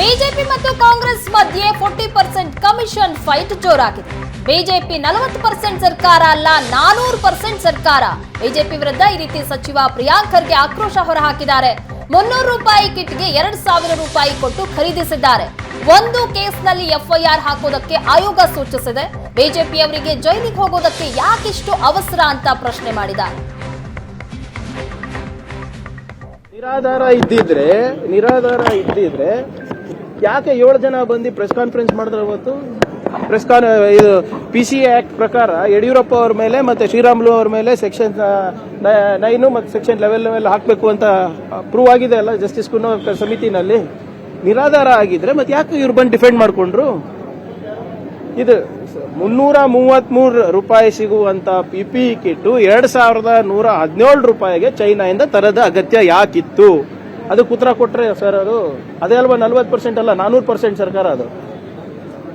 BJP ಮತ್ತು ಕಾಂಗ್ರೆಸ್ ಮಧ್ಯೆ forty percent commission fight ಜೋರಾಗಿದೆ. ಬಿಜೆಪಿ ನಲವತ್ತು ಪರ್ಸೆಂಟ್ ಸರ್ಕಾರ ಅಲ್ಲ, ನಾನೂರು ಪರ್ಸೆಂಟ್ ಸರ್ಕಾರ. ಬಿಜೆಪಿ ವಿರುದ್ಧ ಈ ರೀತಿ ಸಚಿವ ಪ್ರಿಯಾಂಕ್ ಖರ್ಗೆ ಆಕ್ರೋಶ ಹೊರಹಾಕಿದ್ದಾರೆ. ಮುನ್ನೂರು ರೂಪಾಯಿ ಕಿಟ್ಗೆ ಎರಡ್ ಸಾವಿರ ರೂಪಾಯಿ ಕೊಟ್ಟು ಖರೀದಿಸಿದ್ದಾರೆ. ಒಂದು ಕೇಸ್ನಲ್ಲಿ ಎಫ್ಐಆರ್ ಹಾಕೋದಕ್ಕೆ ಆಯೋಗ ಸೂಚಿಸಿದೆ. ಬಿಜೆಪಿಯವರಿಗೆ ಜೈಲಿಗೆ ಹೋಗೋದಕ್ಕೆ ಯಾಕಿಷ್ಟು ಅವಸರ ಅಂತ ಪ್ರಶ್ನೆ ಮಾಡಿದ್ದಾರೆ. ನಿರಾಧಾರ ಇದ್ದಿದ್ರೆ ನಿರಾಧಾರ ಇದ್ದಿದ್ರೆ ಯಾಕೆ ಏಳು ಜನ ಬಂದು ಪ್ರೆಸ್ ಕಾನ್ಫರೆನ್ಸ್ ಮಾಡಿದ್ರೆ ಅವತ್ತು? ಪ್ರೆಸ್ ಕಾನ್ ಇದು ಪಿ ಸಿ ಆಕ್ಟ್ ಪ್ರಕಾರ ಯಡಿಯೂರಪ್ಪ ಅವ್ರ ಮೇಲೆ ಮತ್ತೆ ಶ್ರೀರಾಮುಲು ಅವ್ರ ಮೇಲೆ ಸೆಕ್ಷನ್ ನೈನು ಮತ್ತು ಸೆಕ್ಷನ್ ಲೆವೆಲ್ ಲೆವೆಲ್ ಹಾಕಬೇಕು ಅಂತ ಪ್ರೂವ್ ಆಗಿದೆ ಅಲ್ಲ ಜಸ್ಟಿಸ್ ಕುನ್ನೋ ಸಮಿತಿನಲ್ಲಿ. ನಿರಾಧಾರ ಆಗಿದ್ರೆ ಮತ್ತೆ ಯಾಕೆ ಇವ್ರು ಬಂದು ಡಿಫೆಂಡ್ ಮಾಡಿಕೊಂಡ್ರು? ಇದು ಮುನ್ನೂರ ಮೂವತ್ಮೂರು ರೂಪಾಯಿ ಸಿಗುವಂತ ಪಿ ಪಿ ಕಿಟ್ಟು ಎರಡು ಸಾವಿರದ ನೂರ ಹದಿನೇಳು ರೂಪಾಯಿಗೆ ಚೈನಾದಿಂದ ತರದ ಅಗತ್ಯ ಯಾಕಿತ್ತು? ಅದಕ್ಕೆ ಉತ್ತರ ಕೊಟ್ಟರೆ ಸರ್ ಅದು, ಅದೇ ಅಲ್ವಾ ನಲ್ವತ್ತು ಪರ್ಸೆಂಟ್ ಅಲ್ಲ, ನಾನೂರು ಪರ್ಸೆಂಟ್ ಸರ್ಕಾರ ಅದು.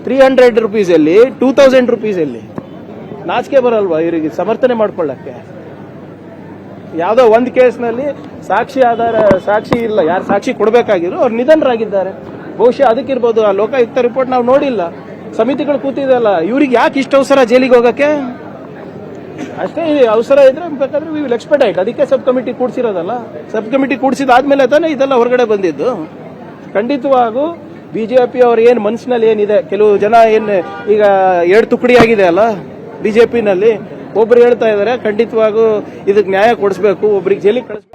ತ್ರೀ ಹಂಡ್ರೆಡ್ ರುಪೀಸ್ ಅಲ್ಲಿ ಟೂ ತೌಸಂಡ್ ರುಪೀಸ್ ಅಲ್ಲಿ. ನಾಚಿಕೆ ಬರಲ್ವಾ ಇವರಿಗೆ ಸಮರ್ಥನೆ ಮಾಡ್ಕೊಳ್ಳಕ್ಕೆ? ಯಾವುದೋ ಒಂದು ಕೇಸ್ನಲ್ಲಿ ಸಾಕ್ಷಿ ಆಧಾರ, ಸಾಕ್ಷಿ ಇಲ್ಲ, ಯಾರು ಸಾಕ್ಷಿ ಕೊಡಬೇಕಾಗಿದ್ರು ಅವ್ರು ನಿಧನರಾಗಿದ್ದಾರೆ. ಬಹುಶಃ ಅದಕ್ಕಿರ್ಬೋದು ಆ ಲೋಕಾಯುಕ್ತ ರಿಪೋರ್ಟ್ ನಾವು ನೋಡಿಲ್ಲ. ಸಮಿತಿಗಳು ಕೂತಿದೆಯಲ್ಲ, ಇವ್ರಿಗೆ ಯಾಕೆ ಇಷ್ಟು ಅವಸರ ಜೈಲಿಗೆ ಹೋಗಕ್ಕೆ? ಅಷ್ಟೇ ಈ ಅವಸರ ಇದ್ರೆ ಬೇಕಾದ್ರೆ ವಿ ವಿಲ್ ಆಯ್ತು ಅದಕ್ಕೆ ಸಬ್ ಕಮಿಟಿ ಕೂಡಿಸಿರೋದಲ್ಲ. ಸಬ್ ಕಮಿಟಿ ಕೂಡಿಸಿದಾದ್ಮೇಲೆ ತಾನೇ ಇದೆಲ್ಲ ಹೊರಗಡೆ ಬಂದಿದ್ದು. ಖಂಡಿತವಾಗೂ ಬಿಜೆಪಿ ಅವ್ರ ಏನ್ ಮನಸ್ಸಿನಲ್ಲಿ ಏನಿದೆ? ಕೆಲವು ಜನ ಏನು ಈಗ ಎರಡು ತುಕಡಿ ಆಗಿದೆ ಅಲ್ಲ ಬಿಜೆಪಿನಲ್ಲಿ ಒಬ್ರು ಹೇಳ್ತಾ ಇದಾರೆ, ಖಂಡಿತವಾಗೂ ಇದಕ್ಕೆ ನ್ಯಾಯ ಕೊಡಿಸ್ಬೇಕು, ಒಬ್ರಿಗೆ ಜೈಲಿಗೆ ಕಳಿಸ್ಬೇಕು